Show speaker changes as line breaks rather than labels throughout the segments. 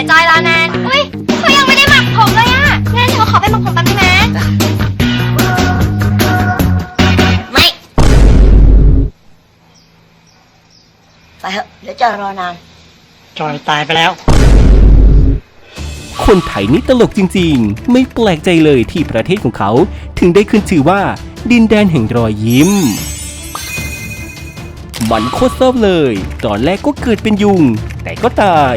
ับจอยรอนานอุ้ยเขายังไม่ได้หมักผมเลยอะงั้นหนูขอไปหมักผมแป๊บนึงนะ
ไม่ไปเถอะเดี๋ยวจอยรอนาน
จอยตายไปแล้ว
คนไทยนี่ตลกจริงๆ ไม่แปลกใจเลยที่ประเทศของเขา ถึงได้ขึ้นชื่อว่า ดินแดนแห่งรอยยิ้มมันโคตรเศร้าเลย ตอนแรกก็เกิดเป็นยุง แต่ก็ตาย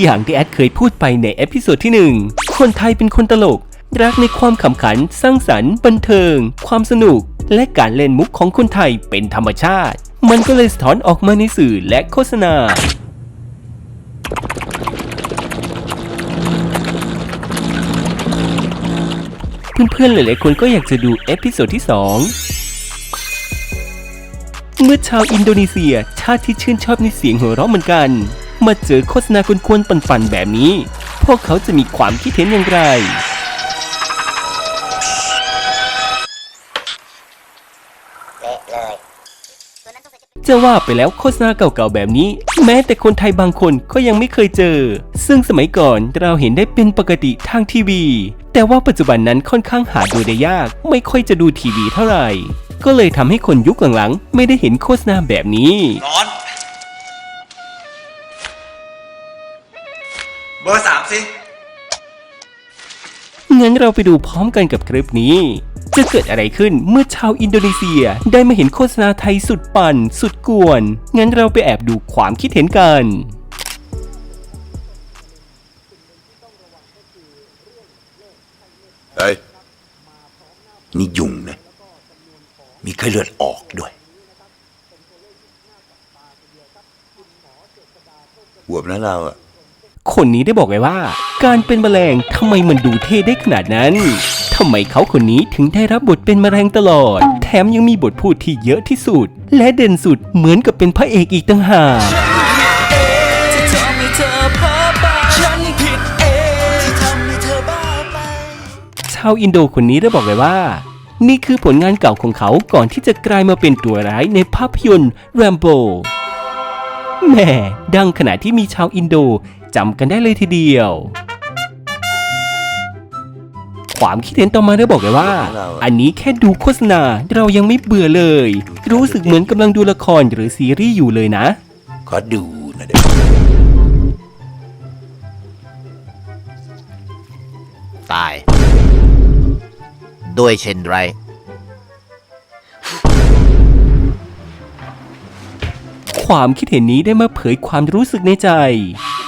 อย่างที่แอดเคยพูดไปในเอพิโซดที่ 1 คนไทยเป็นคนตลก รักในความขำขัน สร้างสรรค์ บันเทิง ความสนุก และการเล่นมุกของคนไทยเป็นธรรมชาติ มันก็เลยสะท้อนออกมาในสื่อและโฆษณาเพื่อนๆหลายๆคนก็อยากจะดูเอพิโซดที่ 2 เมื่อชาวอินโดนีเซียชาติที่ชื่นชอบในเสียงหัวเราะเหมือนกัน มาเจอโฆษณาคุ้นๆปันๆแบบนี้ พวกเขาจะมีความคิดเห็นอย่างไร จะว่าไปแล้วโฆษณาเก่าๆแบบนี้ แม้แต่คนไทยบางคนก็ยังไม่เคยเจอ ซึ่งสมัยก่อนเราเห็นได้เป็นปกติทางทีวี แต่ว่าปัจจุบันนั้นค่อนข้างหาดูได้ยาก ไม่ค่อยจะดูทีวีเท่าไหร่ ก็เลยทำให้คนยุคหลังๆ ไม่ได้เห็นโฆษณาแบบนี้
ร้อน บอร์สามสิ
งั้นเราไปดูพร้อมกันกับคลิปนี้ จะเกิดอะไรขึ้นเมื่อชาวอินโดนีเซียได้มาเห็นโฆษณาไทยสุดปั่น สุดกวน งั้นเราไปแอบดูความคิดเห็นกัน
เฮ้ย นี่ยุงนะ มีไข้เลือดออกด้วยอวบนะเราอะ
คนนี้ได้บอกไว้ว่า การเป็นแมลงทำไมมันดูเท่ได้ขนาดนั้นทำไมเขาคนนี้ถึงได้รับบทเป็นแมลงตลอด แถมยังมีบทพูดที่เยอะที่สุด และเด่นสุดเหมือนกับเป็นพระเอกอีกต่างหากชาวอินโดคนนี้ได้บอกเลยว่า นี่คือผลงานเก่าของเขาก่อนที่จะกลายมาเป็นตัวร้ายในภาพยนตร์แรมโบแม่ดังขณะที่มีชาวอินโด จำกันได้เลยทีเดียว ความคิดเห็นต่อมาได้บอกเลยว่า อันนี้แค่ดูโฆษณาเรายังไม่เบื่อเลย รู้สึกเหมือนกำลังดูละครหรือซีรีส์อยู่เลยนะ
ขอดูนะเด็ก
ตาย ด้วยเช่นไร
ความคิดเห็นนี้ได้มาเผยความรู้สึกในใจ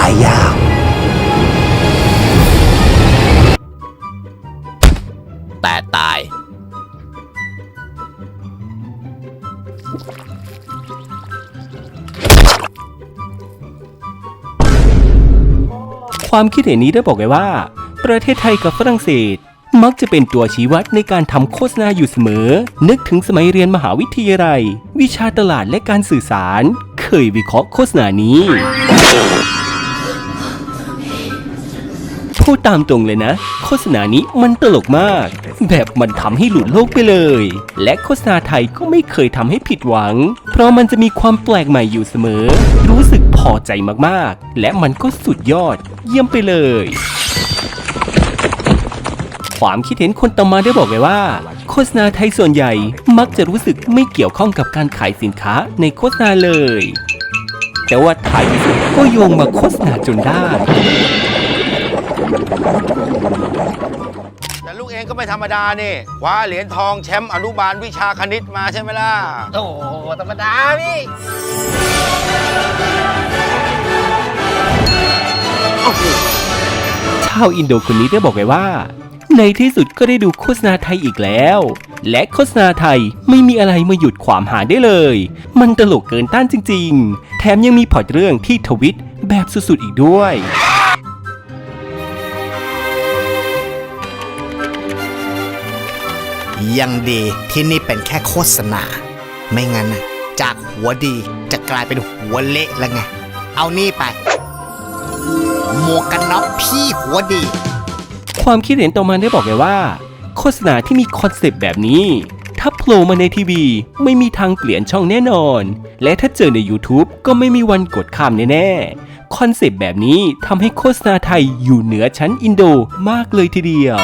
ายยากแต่ตาย
ค
วามคิดเห็นนี้ได้บอกไว้ว่า ประเทศไทยกับฝรั่งเศสมักจะเป็นตัวชี้วัดในการทำโฆษณาอยู่เสมอ นึกถึงสมัยเรียนมหาวิทยาลัย วิชาตลาดและการสื่อสาร เคยวิเคราะห์โฆษณานี้ พูดตามตรงเลยนะ โฆษณานี้มันตลกมาก แบบมันทำให้หลุดโลกไปเลย และโฆษณาไทยก็ไม่เคยทำให้ผิดหวัง เพราะมันจะมีความแปลกใหม่อยู่เสมอ รู้สึกพอใจมากๆ และมันก็สุดยอด เยี่ยมไปเลยความคิดเห็นคนต่อมาได้บอกไว้ว่า โฆษณาไทยส่วนใหญ่มักจะรู้สึกไม่เกี่ยวข้องกับการขายสินค้าในโฆษณาเลย แต่ว่าไทยก็โยงมาโฆษณาจนได้
แต่ลูกเองก็ไม่ธรรมดานี่คว้าเหรียญทองแชมป์อนุบาลวิชาคณิตมาใช่ไหมล่ะ
โอ้โหธรรมดาพี่
ชาวอินโดคนนี้ได้บอกไว้ว่า ในที่สุดก็ได้ดูโฆษณาไทยอีกแล้ว และโฆษณาไทยไม่มีอะไรมาหยุดความหาได้เลย มันตลกเกินต้านจริง ๆ แถมยังมีพล็อตเรื่องที่ทวิตแบบสุดๆอีกด้วย
ยังดีที่นี่เป็นแค่โฆษณา ไม่งั้นนะจากหัวดีจะกลายเป็นหัวเละแล้วไง เอานี่ไป หมวกกันน็อกพี่หัวดี
ความคิดเห็นต่อมาได้บอกเลยว่า โฆษณาที่มีคอนเซปต์แบบนี้ ถ้าโผล่มาในทีวี ไม่มีทางเปลี่ยนช่องแน่นอน และถ้าเจอใน YouTube ก็ไม่มีวันกดข้ามแน่ๆคอนเซปต์แบบนี้ทำให้โฆษณาไทยอยู่เหนือชั้นอินโดมากเลยทีเดียว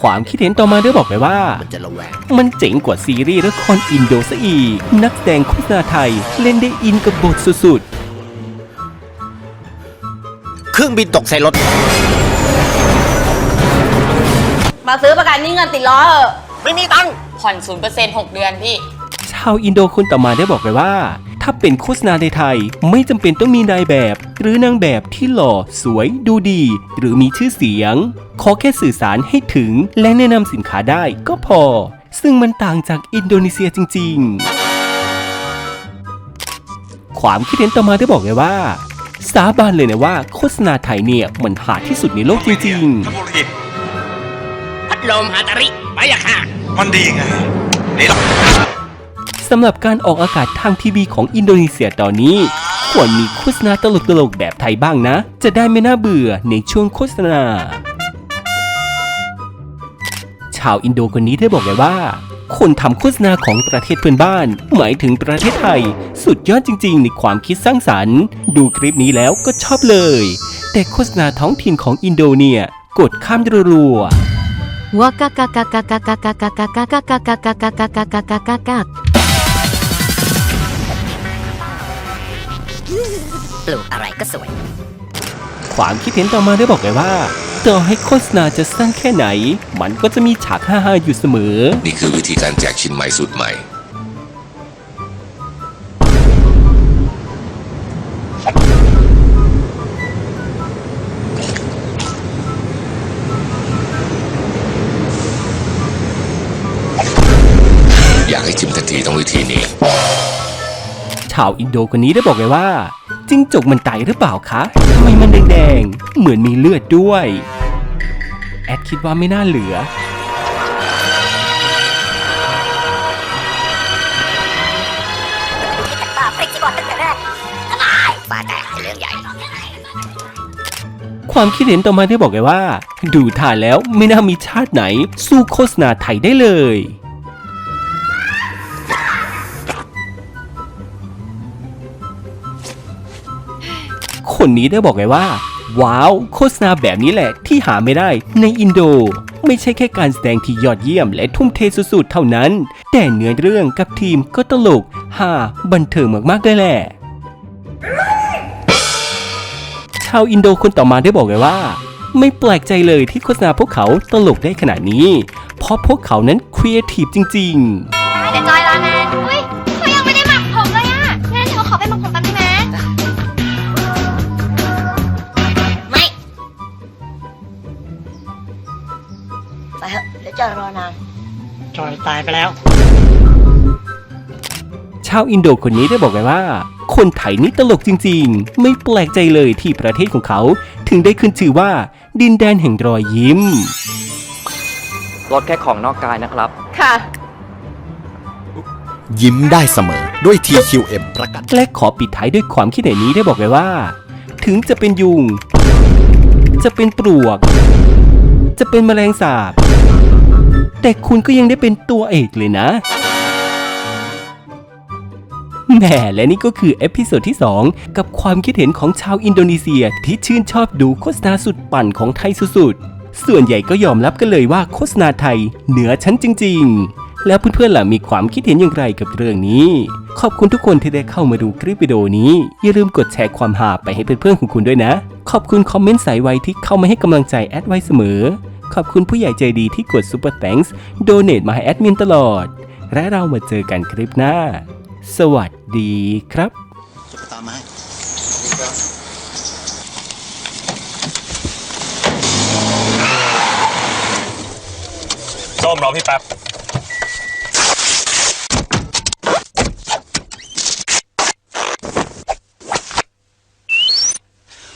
ความคิดเห็นต่อมาได้บอกเลยว่า
มันจะระแวง
มันเจ๋งกว่าซีรีส์ละครอินโดซะอีก นักแสดงโฆษณาไทย เล่นได้อินกับบทสุดๆ
เครื่องบินตกใส่รถ
มาซื้อประกันนี่เงินติดล้อเถอะ
ไม่มีตังค์
ผ่อนศูนย์เปอร์เซ็นต์หกเดือนพี่
ชาวอินโดคนต่อมาได้บอกเลยว่า ถ้าเป็นโฆษณาในไทย ไม่จำเป็นต้องมีนายแบบ หรือนางแบบที่หล่อ สวย ดูดี หรือมีชื่อเสียง ขอแค่สื่อสารให้ถึงและแนะนำสินค้าได้ก็พอ ซึ่งมันต่างจากอินโดนีเซียจริง ๆ ความคิดเห็นต่อมาได้บอกเลยว่า สาบานเลยนะว่าโฆษณาไทยเนี่ยมันหาที่สุดในโลกจริงๆ
พัดลมฮาตาริไปอะค่ะ
มันดีไงนี่หรอ
สำหรับการออกอากาศทางทีวีของอินโดนีเซียตอนนี้ ควรมีโฆษณาตลกๆแบบไทยบ้างนะ จะได้ไม่น่าเบื่อในช่วงโฆษณา ชาวอินโดคนนี้ได้บอกเลยว่า คนทำโฆษณาของประเทศเพื่อนบ้าน หมายถึงประเทศไทย สุดยอดจริง ๆ ในความคิดสร้างสรรค์ ดูคลิปนี้แล้วก็ชอบเลย แต่โฆษณาท้องถิ่นของอินโดเนี่ยกดข้ามรัวๆ
ปลูกอะไรก็สวย
ความคิดเห็นต่อมาได้บอกเลยว่า ต่อให้โฆษณาจะสั้นแค่ไหน มันก็จะมีฉากฮ่าๆอยู่เสมอ
นี่คือวิธีการแจกชิ้นใหม่สุดใหม่ ชา
วอินโดคนนี้ได้บอกเลยว่า จิ้งจกมันตายหรือเปล่าคะทำไมมันแดงๆ เหมือนมีเลือดด้วย แอดคิดว่าไม่น่าเหลือ
ป้าไปที่บอกตั้งแต่แรกอะไรป้าแต่เรื่องใหญ่
ความคิดเห็นต่อมาได้บอกเลยว่า ดูท่าแล้วไม่น่ามีชาติไหน สู้โฆษณาไทยได้เลย คนนี้ได้บอกเลยว่า ว้าว โฆษณาแบบนี้แหละที่หาไม่ได้ในอินโด ไม่ใช่แค่การแสดงที่ยอดเยี่ยมและทุ่มเทสุดๆเท่านั้น แต่เนื้อเรื่องกับทีมก็ตลกฮาบันเทิงมากๆเลยแหละชาวอินโดคนต่อมาได้บอกเลยว่าไม่แปลกใจเลยที่โฆษณาพวกเขาตลกได้ขนาดนี้ เพราะพวกเขานั้นครีเอทีฟจริง ๆ
รอนาน
จอยตายไปแล้ว
ชาวอินโดคนนี้ได้บอกเลยว่า คนไทยนี่ตลกจริงๆ ไม่แปลกใจเลยที่ประเทศของเขา ถึงได้ขึ้นชื่อว่า ดินแดนแห่งรอยยิ้ม
ลดแค่ของนอกกายนะครับ
ค่ะ
ยิ้มได้เสมอด้วย TQM ประกัน
และขอปิดท้ายด้วยความคิดเห็นนี้ได้บอกเลยว่า ถึงจะเป็นยุง จะเป็นปลวก จะเป็นแมลงสาบ แต่คุณก็ยังได้เป็นตัวเอกเลยนะแหมและนี่ก็คือเอพิโซดที่ 2 กับความคิดเห็นของชาวอินโดนีเซียที่ชื่นชอบดูโฆษณาสุดปั่นของไทยสุดๆ ส่วนใหญ่ก็ยอมรับกันเลยว่าโฆษณาไทยเหนือชั้นจริง ๆ แล้วเพื่อนๆล่ะมีความคิดเห็นอย่างไรกับเรื่องนี้ ขอบคุณทุกคนที่ได้เข้ามาดูคลิปวิดีโอนี้ อย่าลืมกดแชร์ความหาไปให้เพื่อนๆของคุณด้วยนะ ขอบคุณคอมเมนต์สายไวที่เข้ามาให้กำลังใจแอดไว้เสมอ ขอบคุณผู้ใหญ่ใจดีที่กด Super Thanks โดเน a มาให้แอดมินตลอด และเรามาเจอกันคลิปหน้า สวัสดีครับ
ตามมาให้
ส้มรอพี่แป๊บ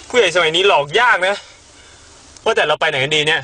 ผู้ใหญ่สมัยนี้หลอกยากนะว่าแต่เราไปไหนกันดีเนี่ย